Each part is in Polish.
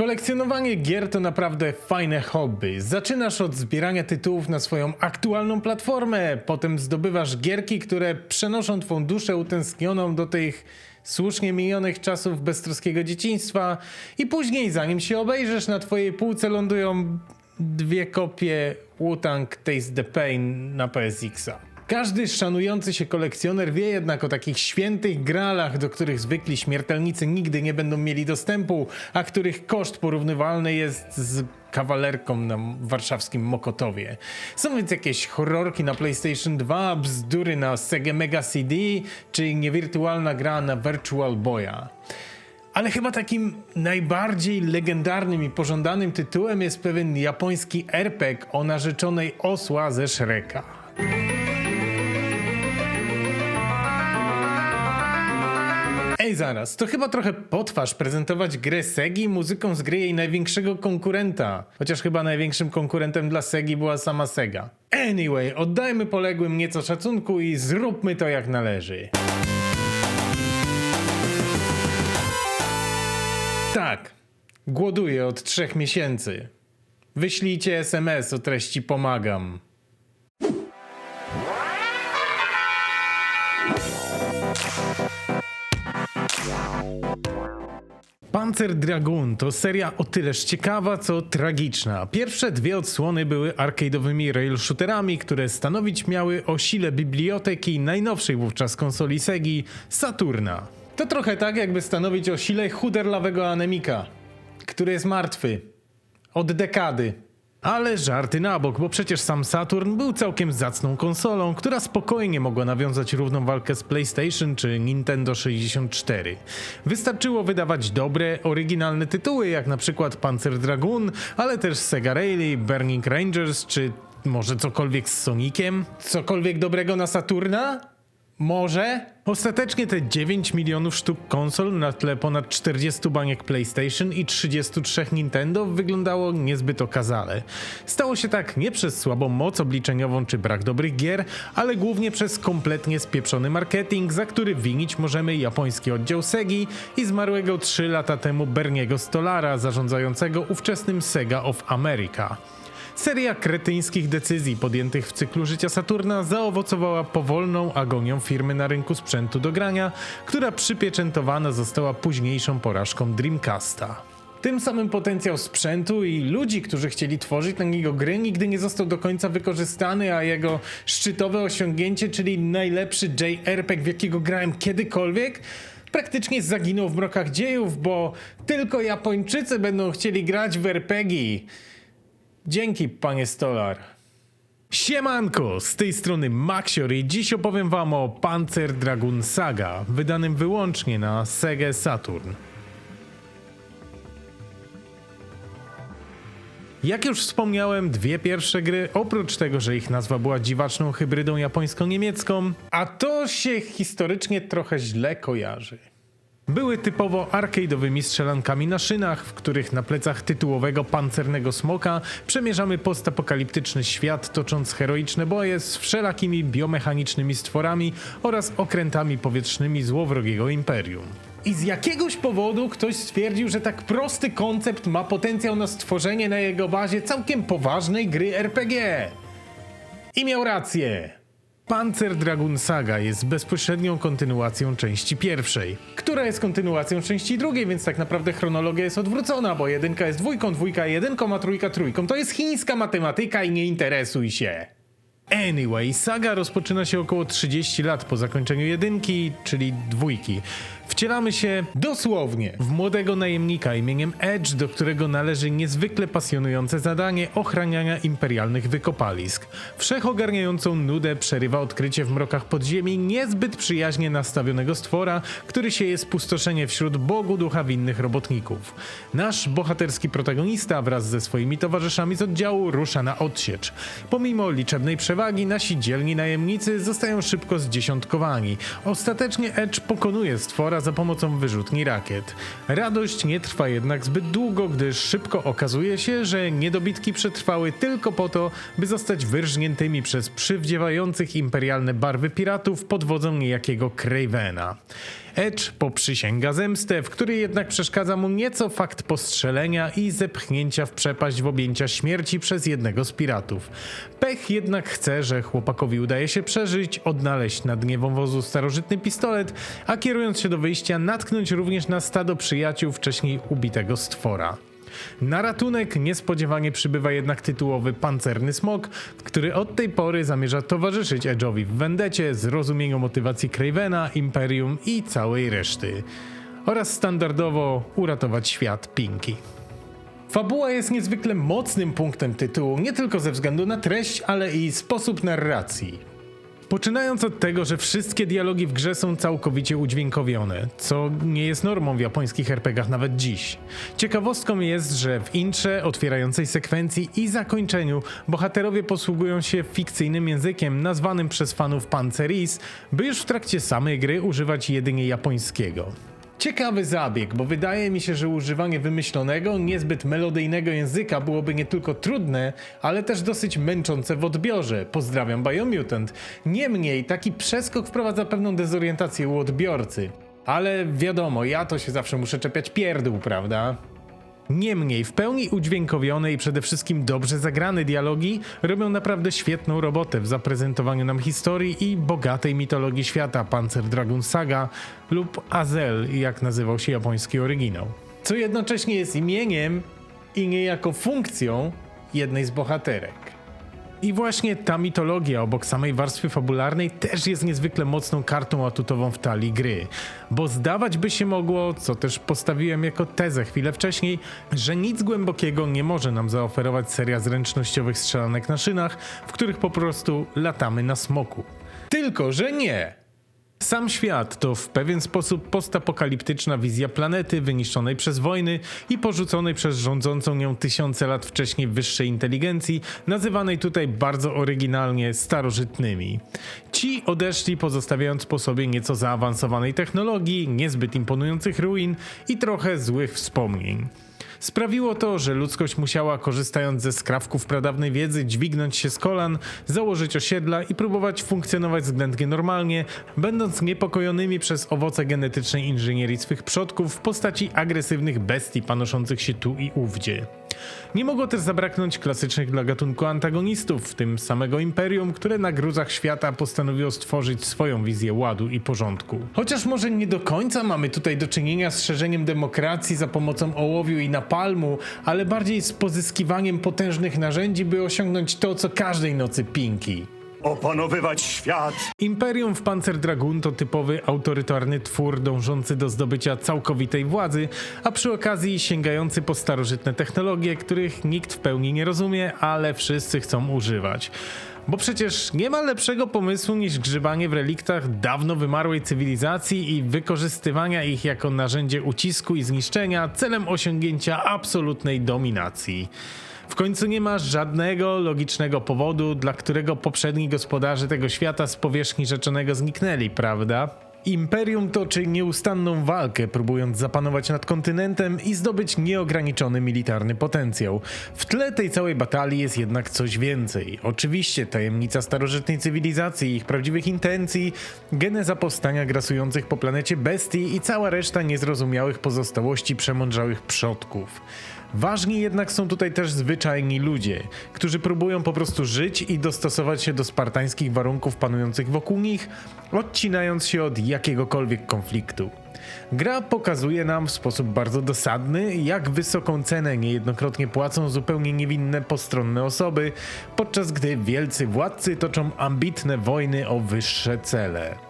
Kolekcjonowanie gier to naprawdę fajne hobby. Zaczynasz od zbierania tytułów na swoją aktualną platformę, potem zdobywasz gierki, które przenoszą twą duszę utęsknioną do tych słusznie minionych czasów beztroskiego dzieciństwa i później, zanim się obejrzysz, na twojej półce lądują dwie kopie Wu-Tang Taste the Pain na PSX-a. Każdy szanujący się kolekcjoner wie jednak o takich świętych gralach, do których zwykli śmiertelnicy nigdy nie będą mieli dostępu, a których koszt porównywalny jest z kawalerką na warszawskim Mokotowie. Są więc jakieś horrorki na PlayStation 2, bzdury na Sega Mega CD, czy niewirtualna gra na Virtual Boya. Ale chyba takim najbardziej legendarnym i pożądanym tytułem jest pewien japoński RPG o narzeczonej osła ze Shreka. Ej, zaraz, to chyba trochę potwarz prezentować grę Segi muzyką z gry jej największego konkurenta. Chociaż chyba największym konkurentem dla Segi była sama Sega. Anyway, oddajmy poległym nieco szacunku i zróbmy to jak należy. Tak, głoduję od trzech miesięcy. Wyślijcie SMS o treści pomagam. Panzer Dragoon to seria o tyleż ciekawa, co tragiczna. Pierwsze dwie odsłony były arcade'owymi rail shooterami, które stanowić miały o sile biblioteki najnowszej wówczas konsoli Segi Saturna. To trochę tak, jakby stanowić o sile chuderlawego anemika, który jest martwy. Od dekady. Ale żarty na bok, bo przecież sam Saturn był całkiem zacną konsolą, która spokojnie mogła nawiązać równą walkę z PlayStation czy Nintendo 64. Wystarczyło wydawać dobre, oryginalne tytuły, jak na przykład Panzer Dragoon, ale też Sega Rally, Burning Rangers czy może cokolwiek z Soniciem? Cokolwiek dobrego na Saturna? Może? Ostatecznie te 9 milionów sztuk konsol na tle ponad 40 baniek PlayStation i 33 Nintendo wyglądało niezbyt okazale. Stało się tak nie przez słabą moc obliczeniową czy brak dobrych gier, ale głównie przez kompletnie spieprzony marketing, za który winić możemy japoński oddział Segi i zmarłego 3 lata temu Berniego Stolara, zarządzającego ówczesnym Sega of America. Seria kretyńskich decyzji podjętych w cyklu życia Saturna zaowocowała powolną agonią firmy na rynku sprzętu do grania, która przypieczętowana została późniejszą porażką Dreamcasta. Tym samym potencjał sprzętu i ludzi, którzy chcieli tworzyć na niego gry, nigdy nie został do końca wykorzystany, a jego szczytowe osiągnięcie, czyli najlepszy JRPG, w jakiego grałem kiedykolwiek, praktycznie zaginął w mrokach dziejów, bo tylko Japończycy będą chcieli grać w RPG. Dzięki, panie Stolar. Siemanko, z tej strony Maxior i dziś opowiem wam o Panzer Dragoon Saga, wydanym wyłącznie na Sega Saturn. Jak już wspomniałem, dwie pierwsze gry, oprócz tego, że ich nazwa była dziwaczną hybrydą japońsko-niemiecką, a to się historycznie trochę źle kojarzy. Były typowo arcade'owymi strzelankami na szynach, w których na plecach tytułowego pancernego smoka przemierzamy postapokaliptyczny świat, tocząc heroiczne boje z wszelakimi biomechanicznymi stworami oraz okrętami powietrznymi złowrogiego imperium. I z jakiegoś powodu ktoś stwierdził, że tak prosty koncept ma potencjał na stworzenie na jego bazie całkiem poważnej gry RPG. I miał rację. Panzer Dragoon Saga jest bezpośrednią kontynuacją części pierwszej, która jest kontynuacją części drugiej, więc tak naprawdę chronologia jest odwrócona, bo jedynka jest dwójką, dwójka jedynką, a trójka trójką. To jest chińska matematyka i nie interesuj się. Anyway, saga rozpoczyna się około 30 lat po zakończeniu jedynki, czyli dwójki. Wcielamy się dosłownie w młodego najemnika imieniem Edge, do którego należy niezwykle pasjonujące zadanie ochraniania imperialnych wykopalisk. Wszechogarniającą nudę przerywa odkrycie w mrokach podziemi niezbyt przyjaźnie nastawionego stwora, który sieje spustoszenie wśród Bogu ducha winnych robotników. Nasz bohaterski protagonista wraz ze swoimi towarzyszami z oddziału rusza na odsiecz. Pomimo liczebnej przewagi, nasi dzielni najemnicy zostają szybko zdziesiątkowani. Ostatecznie Edge pokonuje stwora za pomocą wyrzutni rakiet. Radość nie trwa jednak zbyt długo, gdyż szybko okazuje się, że niedobitki przetrwały tylko po to, by zostać wyrżniętymi przez przywdziewających imperialne barwy piratów pod wodzą niejakiego Cravena. Edge poprzysięga zemstę, w której jednak przeszkadza mu nieco fakt postrzelenia i zepchnięcia w przepaść w objęcia śmierci przez jednego z piratów. Pech jednak chce, że chłopakowi udaje się przeżyć, odnaleźć na dnie wąwozu starożytny pistolet, a kierując się do wyjścia natknąć również na stado przyjaciół wcześniej ubitego stwora. Na ratunek niespodziewanie przybywa jednak tytułowy pancerny smok, który od tej pory zamierza towarzyszyć Edge'owi w wendecie, zrozumieniu motywacji Cravena, Imperium i całej reszty. Oraz standardowo uratować świat Pinky. Fabuła jest niezwykle mocnym punktem tytułu, nie tylko ze względu na treść, ale i sposób narracji. Poczynając od tego, że wszystkie dialogi w grze są całkowicie udźwiękowione, co nie jest normą w japońskich RPGach nawet dziś. Ciekawostką jest, że w intrze, otwierającej sekwencji i zakończeniu bohaterowie posługują się fikcyjnym językiem nazwanym przez fanów Panzeris, by już w trakcie samej gry używać jedynie japońskiego. Ciekawy zabieg, bo wydaje mi się, że używanie wymyślonego, niezbyt melodyjnego języka byłoby nie tylko trudne, ale też dosyć męczące w odbiorze. Pozdrawiam Biomutant. Niemniej, taki przeskok wprowadza pewną dezorientację u odbiorcy. Ale wiadomo, ja to się zawsze muszę czepiać pierdół, prawda? Niemniej, w pełni udźwiękowione i przede wszystkim dobrze zagrane dialogi robią naprawdę świetną robotę w zaprezentowaniu nam historii i bogatej mitologii świata Panzer Dragoon Saga lub Azel, jak nazywał się japoński oryginał. Co jednocześnie jest imieniem i niejako funkcją jednej z bohaterek. I właśnie ta mitologia obok samej warstwy fabularnej też jest niezwykle mocną kartą atutową w talii gry. Bo zdawać by się mogło, co też postawiłem jako tezę chwilę wcześniej, że nic głębokiego nie może nam zaoferować seria zręcznościowych strzelanek na szynach, w których po prostu latamy na smoku. Tylko, że nie! Sam świat to w pewien sposób postapokaliptyczna wizja planety wyniszczonej przez wojny i porzuconej przez rządzącą nią tysiące lat wcześniej wyższej inteligencji, nazywanej tutaj bardzo oryginalnie starożytnymi. Ci odeszli pozostawiając po sobie nieco zaawansowanej technologii, niezbyt imponujących ruin i trochę złych wspomnień. Sprawiło to, że ludzkość musiała, korzystając ze skrawków pradawnej wiedzy, dźwignąć się z kolan, założyć osiedla i próbować funkcjonować względnie normalnie, będąc niepokojonymi przez owoce genetycznej inżynierii swych przodków w postaci agresywnych bestii panoszących się tu i ówdzie. Nie mogło też zabraknąć klasycznych dla gatunku antagonistów, w tym samego Imperium, które na gruzach świata postanowiło stworzyć swoją wizję ładu i porządku. Chociaż może nie do końca mamy tutaj do czynienia z szerzeniem demokracji za pomocą ołowiu i napalmu, ale bardziej z pozyskiwaniem potężnych narzędzi, by osiągnąć to, co każdej nocy Pinki. Opanowywać świat! Imperium w Panzer Dragoon to typowy autorytarny twór dążący do zdobycia całkowitej władzy, a przy okazji sięgający po starożytne technologie, których nikt w pełni nie rozumie, ale wszyscy chcą używać. Bo przecież nie ma lepszego pomysłu niż grzebanie w reliktach dawno wymarłej cywilizacji i wykorzystywania ich jako narzędzie ucisku i zniszczenia celem osiągnięcia absolutnej dominacji. W końcu nie ma żadnego logicznego powodu, dla którego poprzedni gospodarze tego świata z powierzchni rzeczonego zniknęli, prawda? Imperium toczy nieustanną walkę, próbując zapanować nad kontynentem i zdobyć nieograniczony militarny potencjał. W tle tej całej batalii jest jednak coś więcej. Oczywiście tajemnica starożytnej cywilizacji, ich prawdziwych intencji, geneza powstania grasujących po planecie bestii i cała reszta niezrozumiałych pozostałości przemądrzałych przodków. Ważni jednak są tutaj też zwyczajni ludzie, którzy próbują po prostu żyć i dostosować się do spartańskich warunków panujących wokół nich, odcinając się od jakiegokolwiek konfliktu. Gra pokazuje nam w sposób bardzo dosadny, jak wysoką cenę niejednokrotnie płacą zupełnie niewinne postronne osoby, podczas gdy wielcy władcy toczą ambitne wojny o wyższe cele.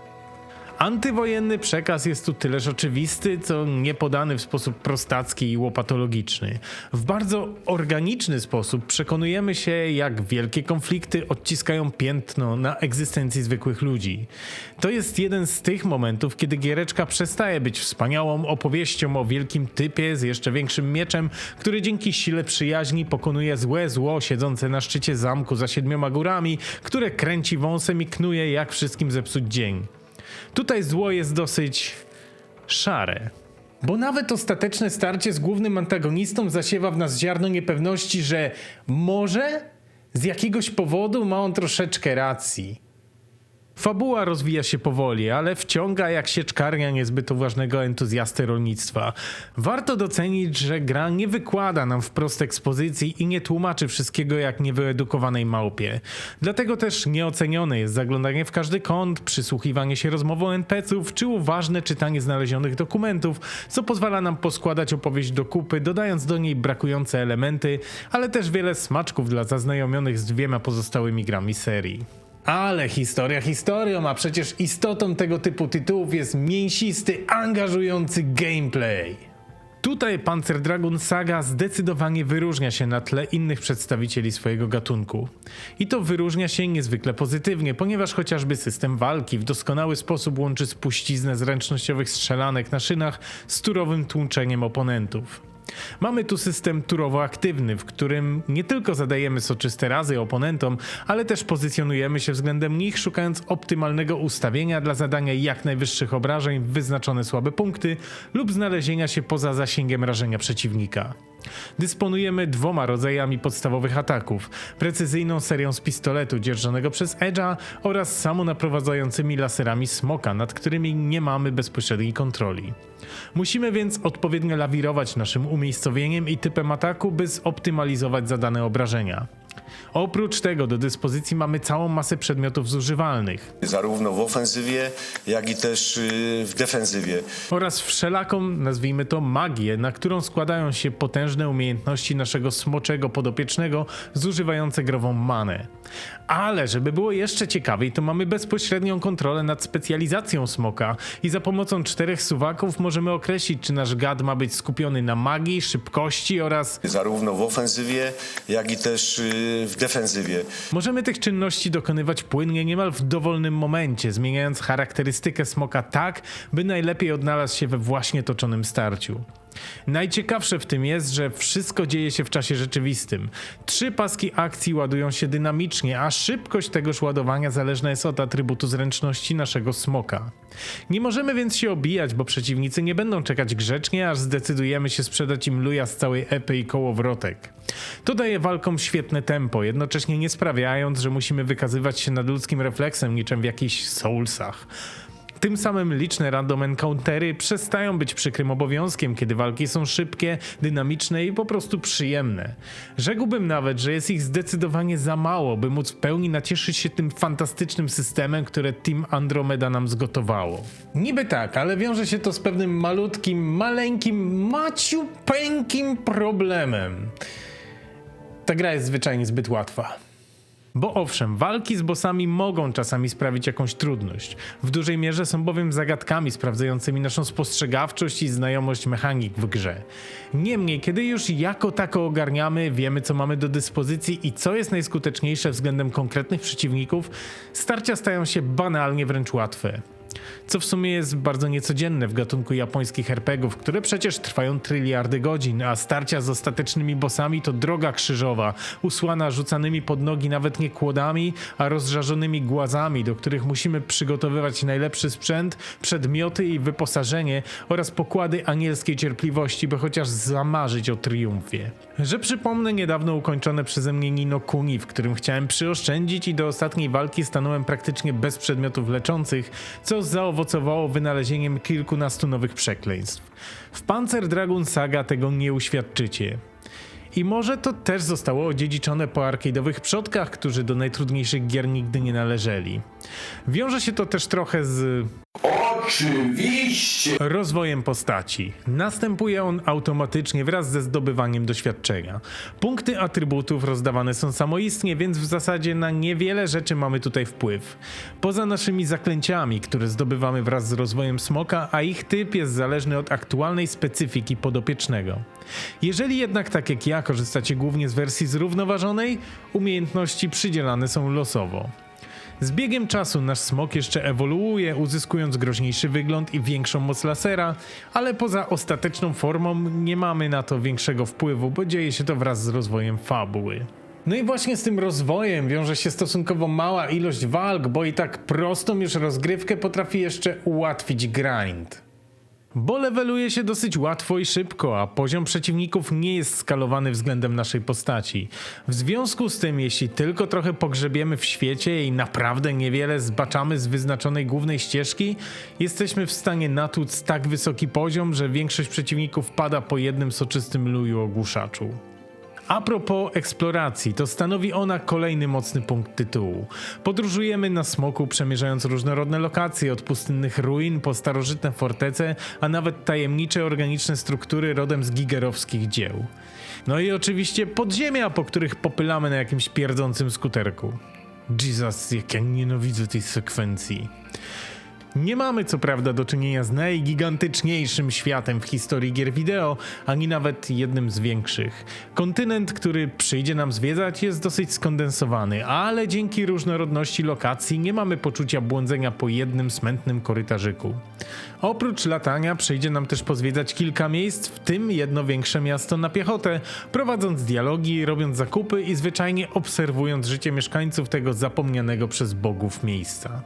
Antywojenny przekaz jest tu tyleż oczywisty, co nie podany w sposób prostacki i łopatologiczny. W bardzo organiczny sposób przekonujemy się, jak wielkie konflikty odciskają piętno na egzystencji zwykłych ludzi. To jest jeden z tych momentów, kiedy giereczka przestaje być wspaniałą opowieścią o wielkim typie z jeszcze większym mieczem, który dzięki sile przyjaźni pokonuje złe zło siedzące na szczycie zamku za siedmioma górami, które kręci wąsem i knuje jak wszystkim zepsuć dzień. Tutaj zło jest dosyć szare. Bo nawet ostateczne starcie z głównym antagonistą zasiewa w nas ziarno niepewności, że może z jakiegoś powodu ma on troszeczkę racji. Fabuła rozwija się powoli, ale wciąga jak sieczkarnia niezbyt uważnego entuzjastę rolnictwa. Warto docenić, że gra nie wykłada nam wprost ekspozycji i nie tłumaczy wszystkiego jak niewyedukowanej małpie. Dlatego też nieocenione jest zaglądanie w każdy kąt, przysłuchiwanie się rozmowom NPC-ów czy uważne czytanie znalezionych dokumentów, co pozwala nam poskładać opowieść do kupy, dodając do niej brakujące elementy, ale też wiele smaczków dla zaznajomionych z dwiema pozostałymi grami serii. Ale historia historią, a przecież istotą tego typu tytułów jest mięsisty, angażujący gameplay. Tutaj Panzer Dragoon Saga zdecydowanie wyróżnia się na tle innych przedstawicieli swojego gatunku. I to wyróżnia się niezwykle pozytywnie, ponieważ chociażby system walki w doskonały sposób łączy spuściznę zręcznościowych strzelanek na szynach z turowym tłuczeniem oponentów. Mamy tu system turowo-aktywny, w którym nie tylko zadajemy soczyste razy oponentom, ale też pozycjonujemy się względem nich, szukając optymalnego ustawienia dla zadania jak najwyższych obrażeń w wyznaczone słabe punkty lub znalezienia się poza zasięgiem rażenia przeciwnika. Dysponujemy dwoma rodzajami podstawowych ataków: precyzyjną serią z pistoletu dzierżonego przez Edge'a oraz samonaprowadzającymi laserami smoka, nad którymi nie mamy bezpośredniej kontroli. Musimy więc odpowiednio lawirować naszym umiejscowieniem i typem ataku, by zoptymalizować zadane obrażenia. Oprócz tego do dyspozycji mamy całą masę przedmiotów zużywalnych zarówno w ofensywie, jak i też y, w defensywie. oraz wszelaką, nazwijmy to, magię, na którą składają się potężne umiejętności naszego smoczego podopiecznego zużywające grową manę. Ale żeby było jeszcze ciekawiej, to mamy bezpośrednią kontrolę nad specjalizacją smoka i za pomocą czterech suwaków możemy określić, czy nasz gad ma być skupiony na magii, szybkości oraz Zarówno w ofensywie, jak i też y, w defensywie. Możemy tych czynności dokonywać płynnie niemal w dowolnym momencie, zmieniając charakterystykę smoka tak, by najlepiej odnalazł się we właśnie toczonym starciu. Najciekawsze w tym jest, że wszystko dzieje się w czasie rzeczywistym. Trzy paski akcji ładują się dynamicznie, a szybkość tegoż ładowania zależna jest od atrybutu zręczności naszego smoka. Nie możemy więc się obijać, bo przeciwnicy nie będą czekać grzecznie, aż zdecydujemy się sprzedać im luja z całej epy i kołowrotek. To daje walkom świetne tempo, jednocześnie nie sprawiając, że musimy wykazywać się nadludzkim refleksem niczym w jakichś soulsach. Tym samym liczne random encountery przestają być przykrym obowiązkiem, kiedy walki są szybkie, dynamiczne i po prostu przyjemne. Rzekłbym nawet, że jest ich zdecydowanie za mało, by móc w pełni nacieszyć się tym fantastycznym systemem, które Team Andromeda nam zgotowało. Niby tak, ale wiąże się to z pewnym malutkim, maleńkim, maciupeńkim problemem. Ta gra jest zwyczajnie zbyt łatwa. Bo owszem, walki z bossami mogą czasami sprawić jakąś trudność. W dużej mierze są bowiem zagadkami sprawdzającymi naszą spostrzegawczość i znajomość mechanik w grze. Niemniej, kiedy już jako tako ogarniamy, wiemy co mamy do dyspozycji i co jest najskuteczniejsze względem konkretnych przeciwników, starcia stają się banalnie wręcz łatwe. Co w sumie jest bardzo niecodzienne w gatunku japońskich RPGów, które przecież trwają tryliardy godzin, a starcia z ostatecznymi bossami to droga krzyżowa, usłana rzucanymi pod nogi nawet nie kłodami, a rozżarzonymi głazami, do których musimy przygotowywać najlepszy sprzęt, przedmioty i wyposażenie oraz pokłady anielskiej cierpliwości, by chociaż zamarzyć o triumfie. Że przypomnę niedawno ukończone przeze mnie Nino Kuni, w którym chciałem przyoszczędzić i do ostatniej walki stanąłem praktycznie bez przedmiotów leczących, co zaowocowało wynalezieniem kilkunastu nowych przekleństw. W Panzer Dragoon Saga tego nie uświadczycie. I może to też zostało odziedziczone po arcade'owych przodkach, którzy do najtrudniejszych gier nigdy nie należeli. Wiąże się to też trochę z Oczywiście! rozwojem postaci. Następuje on automatycznie wraz ze zdobywaniem doświadczenia. Punkty atrybutów rozdawane są samoistnie, więc w zasadzie na niewiele rzeczy mamy tutaj wpływ. Poza naszymi zaklęciami, które zdobywamy wraz z rozwojem smoka, a ich typ jest zależny od aktualnej specyfiki podopiecznego. Jeżeli jednak tak jak ja korzystacie głównie z wersji zrównoważonej, umiejętności przydzielane są losowo. Z biegiem czasu nasz smok jeszcze ewoluuje, uzyskując groźniejszy wygląd i większą moc lasera, ale poza ostateczną formą nie mamy na to większego wpływu, bo dzieje się to wraz z rozwojem fabuły. No i właśnie z tym rozwojem wiąże się stosunkowo mała ilość walk, bo i tak prostą już rozgrywkę potrafi jeszcze ułatwić grind. Bo leveluje się dosyć łatwo i szybko, a poziom przeciwników nie jest skalowany względem naszej postaci. W związku z tym, jeśli tylko trochę pogrzebiemy w świecie i naprawdę niewiele zbaczamy z wyznaczonej głównej ścieżki, jesteśmy w stanie natłuc tak wysoki poziom, że większość przeciwników pada po jednym soczystym luju ogłuszaczu. A propos eksploracji, to stanowi ona kolejny mocny punkt tytułu. Podróżujemy na smoku, przemierzając różnorodne lokacje, od pustynnych ruin po starożytne fortece, a nawet tajemnicze organiczne struktury rodem z gigerowskich dzieł. No i oczywiście podziemia, po których popylamy na jakimś pierdzącym skuterku. Jesus, jak ja nienawidzę tej sekwencji. Nie mamy co prawda do czynienia z najgigantyczniejszym światem w historii gier wideo, ani nawet jednym z większych. Kontynent, który przyjdzie nam zwiedzać, jest dosyć skondensowany, ale dzięki różnorodności lokacji nie mamy poczucia błądzenia po jednym smętnym korytarzyku. Oprócz latania przyjdzie nam też pozwiedzać kilka miejsc, w tym jedno większe miasto na piechotę, prowadząc dialogi, robiąc zakupy i zwyczajnie obserwując życie mieszkańców tego zapomnianego przez bogów miejsca.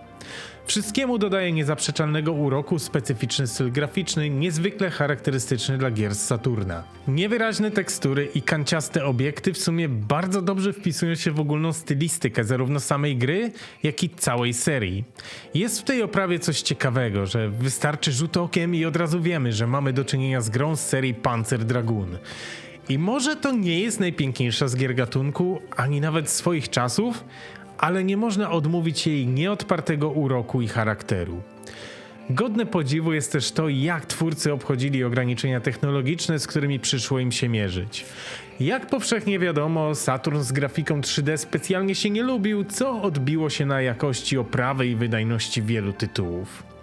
Wszystkiemu dodaje niezaprzeczalnego uroku specyficzny styl graficzny, niezwykle charakterystyczny dla gier z Saturna. Niewyraźne tekstury i kanciaste obiekty w sumie bardzo dobrze wpisują się w ogólną stylistykę zarówno samej gry, jak i całej serii. Jest w tej oprawie coś ciekawego, że wystarczy rzut okiem i od razu wiemy, że mamy do czynienia z grą z serii Panzer Dragoon. I może to nie jest najpiękniejsza z gier gatunku, ani nawet swoich czasów, ale nie można odmówić jej nieodpartego uroku i charakteru. Godne podziwu jest też to, jak twórcy obchodzili ograniczenia technologiczne, z którymi przyszło im się mierzyć. Jak powszechnie wiadomo, Saturn z grafiką 3D specjalnie się nie lubił, co odbiło się na jakości oprawy i wydajności wielu tytułów.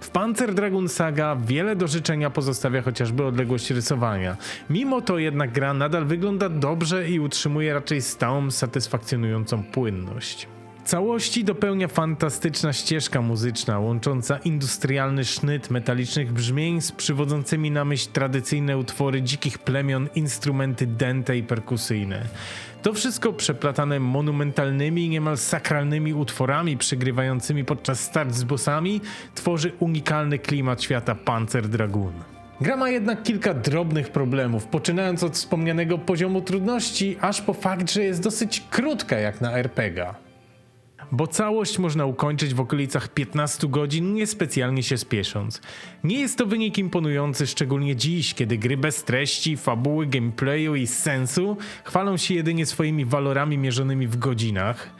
W Panzer Dragoon Saga wiele do życzenia pozostawia chociażby odległość rysowania. Mimo to jednak gra nadal wygląda dobrze i utrzymuje raczej stałą, satysfakcjonującą płynność. Całości dopełnia fantastyczna ścieżka muzyczna, łącząca industrialny sznyt metalicznych brzmień z przywodzącymi na myśl tradycyjne utwory dzikich plemion, instrumenty dęte i perkusyjne. To wszystko przeplatane monumentalnymi niemal sakralnymi utworami przygrywającymi podczas start z bossami tworzy unikalny klimat świata Panzer Dragoon. Gra ma jednak kilka drobnych problemów, poczynając od wspomnianego poziomu trudności, aż po fakt, że jest dosyć krótka jak na RPGa bo całość można ukończyć w okolicach 15 godzin, niespecjalnie się spiesząc. Nie jest to wynik imponujący, szczególnie dziś, kiedy gry bez treści, fabuły, gameplayu i sensu chwalą się jedynie swoimi walorami mierzonymi w godzinach.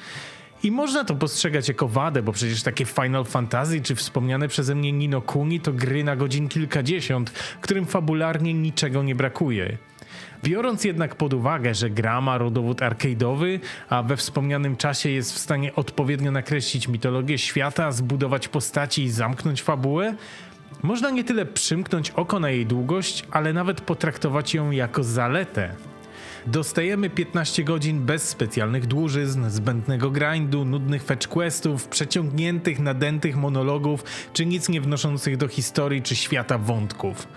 I można to postrzegać jako wadę, bo przecież takie Final Fantasy czy wspomniane przeze mnie Nino Kuni to gry na godzin kilkadziesiąt, którym fabularnie niczego nie brakuje. Biorąc jednak pod uwagę, że gra ma rodowód arcade'owy, a we wspomnianym czasie jest w stanie odpowiednio nakreślić mitologię świata, zbudować postaci i zamknąć fabułę, można nie tyle przymknąć oko na jej długość, ale nawet potraktować ją jako zaletę. Dostajemy 15 godzin bez specjalnych dłużyzn, zbędnego grindu, nudnych fetch questów, przeciągniętych, nadętych monologów, czy nic nie wnoszących do historii czy świata wątków.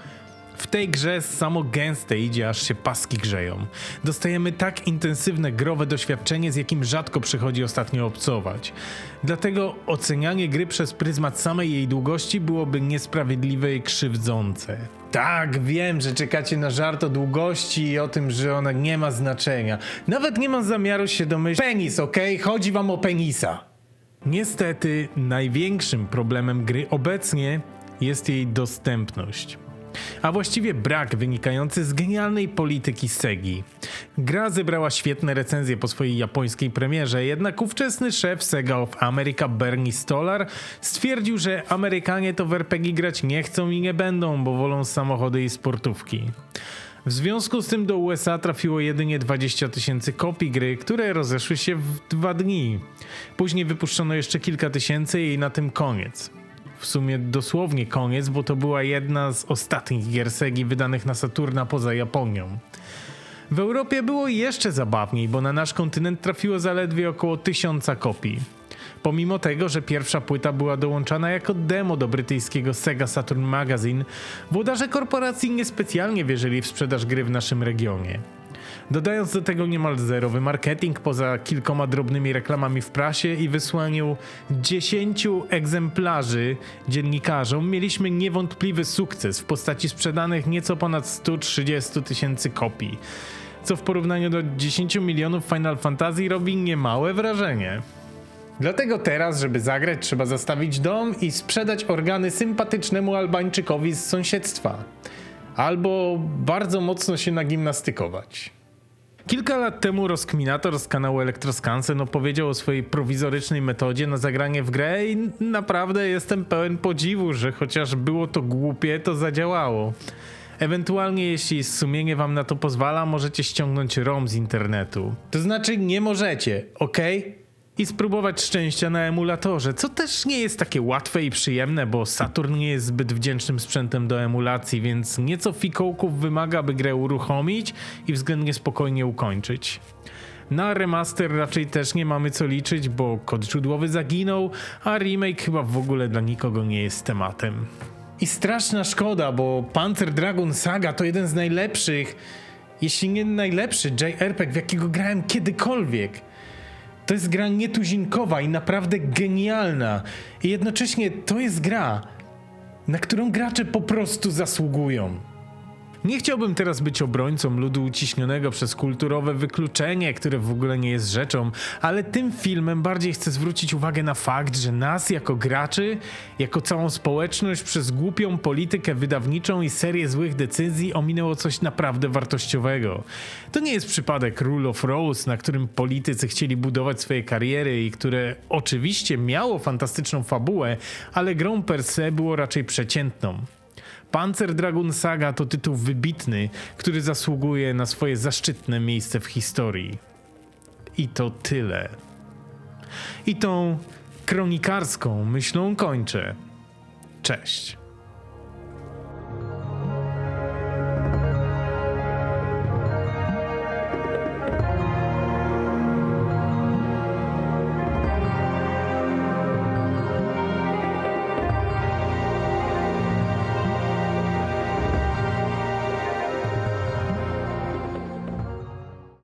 W tej grze samo gęste idzie, aż się paski grzeją. Dostajemy tak intensywne growe doświadczenie, z jakim rzadko przychodzi ostatnio obcować. Dlatego ocenianie gry przez pryzmat samej jej długości byłoby niesprawiedliwe i krzywdzące. Tak, wiem, że czekacie na żart o długości i o tym, że ona nie ma znaczenia. Nawet nie mam zamiaru się domyśleć. Penis, okej? Chodzi wam o penisa. Niestety, największym problemem gry obecnie jest jej dostępność. A właściwie brak wynikający z genialnej polityki Segi. Gra zebrała świetne recenzje po swojej japońskiej premierze, jednak ówczesny szef Sega of America Bernie Stolar stwierdził, że Amerykanie to w RPG grać nie chcą i nie będą, bo wolą samochody i sportówki. W związku z tym do USA trafiło jedynie 20 tysięcy kopii gry, które rozeszły się w dwa dni. Później wypuszczono jeszcze kilka tysięcy i na tym koniec. W sumie dosłownie koniec, bo to była jedna z ostatnich gier Segi wydanych na Saturna poza Japonią. W Europie było jeszcze zabawniej, bo na nasz kontynent trafiło zaledwie około tysiąca kopii. Pomimo tego, że pierwsza płyta była dołączana jako demo do brytyjskiego Sega Saturn Magazine, włodarze korporacji niespecjalnie wierzyli w sprzedaż gry w naszym regionie. Dodając do tego niemal zerowy marketing poza kilkoma drobnymi reklamami w prasie i wysłaniu 10 egzemplarzy dziennikarzom, mieliśmy niewątpliwy sukces w postaci sprzedanych nieco ponad 130 tysięcy kopii, co w porównaniu do 10 milionów Final Fantasy robi niemałe wrażenie. Dlatego teraz, żeby zagrać, trzeba zastawić dom i sprzedać organy sympatycznemu Albańczykowi z sąsiedztwa. Albo bardzo mocno się nagimnastykować. Kilka lat temu rozkminator z kanału Elektroskansen opowiedział o swojej prowizorycznej metodzie na zagranie w grę i naprawdę jestem pełen podziwu, że chociaż było to głupie, to zadziałało. Ewentualnie, jeśli sumienie wam na to pozwala, możecie ściągnąć ROM z internetu. To znaczy, nie możecie, ok? I spróbować szczęścia na emulatorze, co też nie jest takie łatwe i przyjemne, bo Saturn nie jest zbyt wdzięcznym sprzętem do emulacji, więc nieco fikołków wymaga, by grę uruchomić i względnie spokojnie ukończyć. Na remaster raczej też nie mamy co liczyć, bo kod źródłowy zaginął, a remake chyba w ogóle dla nikogo nie jest tematem. I straszna szkoda, bo Panzer Dragon Saga to jeden z najlepszych, jeśli nie najlepszy JRPG, w jakiego grałem kiedykolwiek. To jest gra nietuzinkowa i naprawdę genialna. I jednocześnie to jest gra, na którą gracze po prostu zasługują. Nie chciałbym teraz być obrońcą ludu uciśnionego przez kulturowe wykluczenie, które w ogóle nie jest rzeczą, ale tym filmem bardziej chcę zwrócić uwagę na fakt, że nas jako graczy, jako całą społeczność przez głupią politykę wydawniczą i serię złych decyzji ominęło coś naprawdę wartościowego. To nie jest przypadek Rule of Rose, na którym politycy chcieli budować swoje kariery i które oczywiście miało fantastyczną fabułę, ale grą per se było raczej przeciętną. Panzer Dragoon Saga to tytuł wybitny, który zasługuje na swoje zaszczytne miejsce w historii. I to tyle. I tą kronikarską myślą kończę. Cześć.